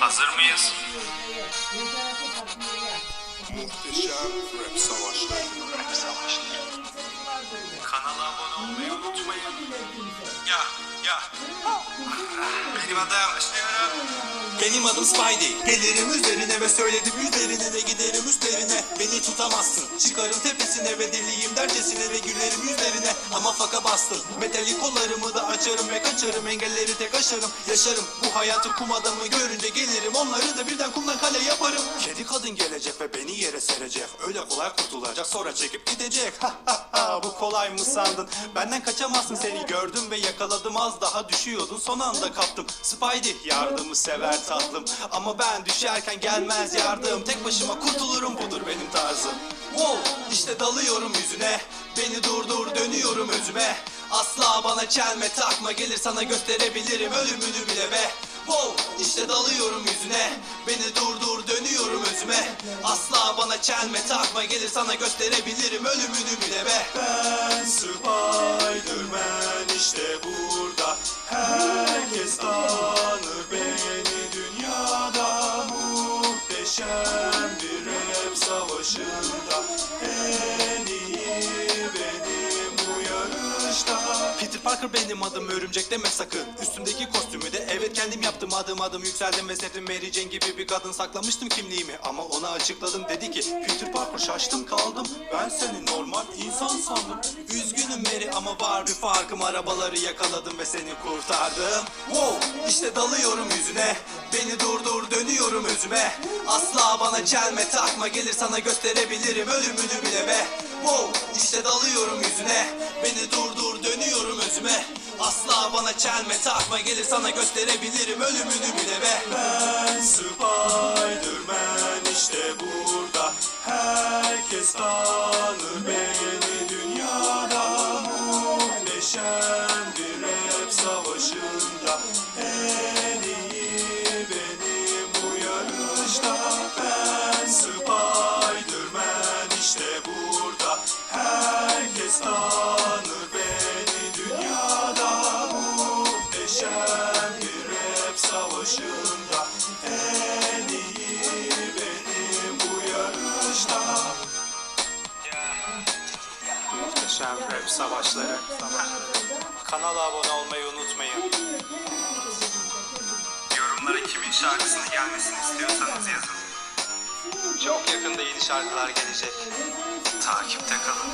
Hazır mıyız? Muhteşem rap savaşları. Rap savaşları. Kanala abone olmayı unutmayın. Ya ya. Benim adım başlıyorum. Benim adım Spidey. Gelirim üzerine ve söyledim üzerine de giderim üstlerine. Beni tutamazsın. Çıkarım tepesine ve deliyim dercesine ve gülerim yüzlerine. Ama faka bastım. Metalik kollarımı da açarım ve kaçarım. Engelleri tek aşarım. Yaşarım. Bu hayatı kum adamı görünce gelirim. Onları da birden kumdan kale yaparım. Kedi kadın gelecek ve beni yere serecek. Öyle kolay kurtulacak. Sonra çekip gidecek. Ha ha ha. Bu kolay mı sandın? Benden kaçamazsın. Seni gördüm ve yakaladım. Az daha düşüyordun. Son anda kaptım. Spidey yardımı sever tatlım. Ama ben düşerken gelmez yardım. Tek başıma kurtulurum budur benim tarzım. Wow işte dalıyorum yüzüne. Beni durdur dönüyorum özüme. Asla bana çelme takma. Gelir sana gösterebilirim ölümünü bile be. Wow işte dalıyorum yüzüne. Beni durdur dönüyorum özüme. Asla bana çelme takma. Gelir sana gösterebilirim ölümünü bile be. Ben Spiderman işte burada. Herkes tanır yarışta Peter Parker benim adım örümcek deme sakın. Üstümdeki kostümü de evet kendim yaptım. Adım adım yükseldim ve sevdim Mary Jane gibi bir kadın saklamıştım kimliğimi. Ama ona açıkladım dedi ki Peter Parker şaştım kaldım. Ben seni normal insan sandım. Üzgünüm Mary ama var bir farkım. Arabaları yakaladım ve seni kurtardım. Wow işte dalıyorum yüzüne. Beni durdur dönüyorum özüme. Asla bana çelme takma. Gelir sana gösterebilirim ölümünü bile be Wow işte dalıyorum yüzüne. Beni durdur dönüyorum özüme. Asla bana çelme takma. Gelir sana gösterebilirim ölümünü bile be. Ben Spiderman işte burada. Herkes tanır Herkes tanır beni dünyada Muhteşem bir rap savaşında En iyi benim bu yarışta Muhteşem rap savaşları. Kanala abone olmayı unutmayın. Yorumlara kimin şarkısını gelmesini istiyorsanız yazın. Çok yakında yeni şarkılar gelecek. Takipte kalın.